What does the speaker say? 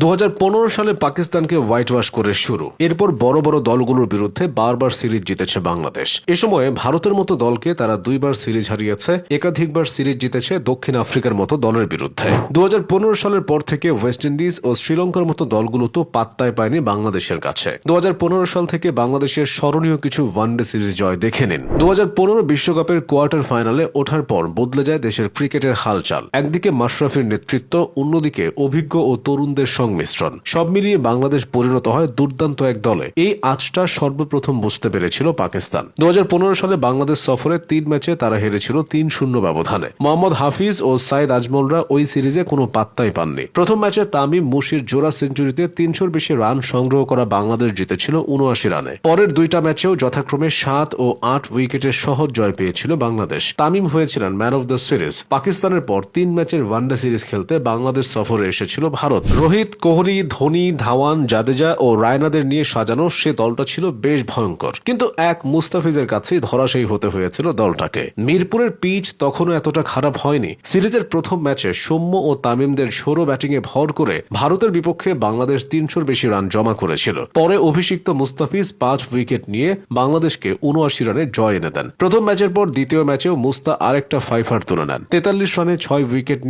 দু হাজার পনেরো সালে পাকিস্তানকে হোয়াইট ওয়াশ করে শুরু। এরপর বড় বড় দলগুলোর বিরুদ্ধে বারবার সিরিজ জিতেছে বাংলাদেশ। এ সময়ে ভারতের মতো দলকে তারা দুইবার সিরিজ হারিয়েছে, একাধিকবার সিরিজ জিতেছে দক্ষিণ আফ্রিকার মতো দলের বিরুদ্ধে। দুহাজার পনেরো সালের পর থেকে ওয়েস্ট ইন্ডিজ ও শ্রীলঙ্কার মতো দলগুলো তো পাত্তায় পায়নি বাংলাদেশের কাছে। দু হাজার পনেরো সাল থেকে বাংলাদেশের স্মরণীয় কিছু ওয়ানডে সিরিজ জয় দেখে নিন। দু বিশ্বকাপের কোয়ার্টার ফাইনালে ওঠার পর বদলে যায় দেশের ক্রিকেটের হালচাল। একদিকে মাশরাফির নেতৃত্ব, অন্যদিকে অভিজ্ঞ ও তরুণদের সংমিশ্রণ সব মিলিয়ে বাংলাদেশ পরিণত হয় দুর্দান্ত এক দলে। এই আজটা সর্বপ্রথম বুঝতে পেরেছিল পাকিস্তান। দু হাজার পনেরো সালে বাংলাদেশ সফরে তিন ম্যাচে তারা হেরেছিল তিন শূন্য ব্যবধানে। মোহাম্মদ হাফিজ ও সাইদ আজমলরা ওই সিরিজে কোনো পাত্তাই পাননি। প্রথম ম্যাচে তামিম মুশির জোড়া সেঞ্চুরিতে তিনশোর বেশি রান সংগ্রহ করা বাংলাদেশ জিতেছিল উনআশি রানে। পরের দুইটা ম্যাচেও যথাক্রমে সাত ও আট উইকেটের সহজ জয় পেয়েছিল বাংলাদেশ। তামিম হয়েছিলেন ম্যান অব দ্য সিরিজ। পাকিস্তানের পর তিন ম্যাচের ওয়ানডে সিরিজ খেলতে বাংলাদেশ সফরে এসেছিল ভারত। রোহিত কোহলি, ধোনি, ধাওয়ান, জাদেজা ও রায়নাদের নিয়ে সাজানো সে দলটা ছিল বেশ ভয়ঙ্কর। কিন্তু এক মুস্তাফিজের কাছেই ধরাশায়ী হতে হয়েছিল দলটাকে। মিরপুরের পিচ তখনও এতটা খারাপ হয়নি। সিরিজের প্রথম ম্যাচে সৌম্য ও তামিমদের ঝোড়ো ব্যাটিংয়ে ভর করে ভারতের বিপক্ষে বাংলাদেশ তিনশোর বেশি রান জমা করেছিল। পরে অভিষিক্ত মুস্তাফিজ পাঁচ উইকেট নিয়ে বাংলাদেশকে উনআশি রানে জয় এনে দেন। প্রথম ম্যাচের পর দ্বিতীয় ম্যাচেও মুস্তা আরেকটা ফাইফার তুলে নেন। তেতাল্লিশ রানে ছয় উইকেট